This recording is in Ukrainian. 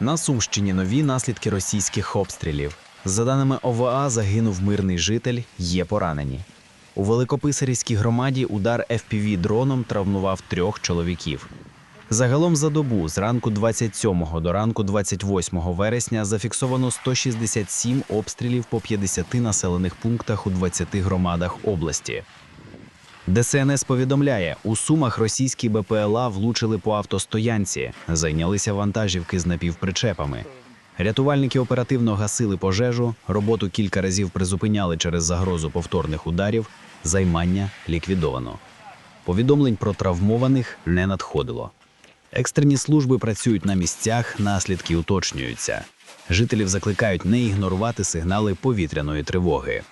На Сумщині нові наслідки російських обстрілів. За даними ОВА, загинув мирний житель, є поранені. У Великописарівській громаді удар FPV дроном травмував трьох чоловіків. Загалом за добу з ранку 27 до ранку 28 вересня зафіксовано 167 обстрілів по 50 населених пунктах у 20 громадах області. ДСНС повідомляє, у Сумах російські БПЛА влучили по автостоянці, зайнялися вантажівки з напівпричепами. Рятувальники оперативно гасили пожежу, роботу кілька разів призупиняли через загрозу повторних ударів, займання ліквідовано. Повідомлень про травмованих не надходило. Екстрені служби працюють на місцях, наслідки уточнюються. Жителів закликають не ігнорувати сигнали повітряної тривоги.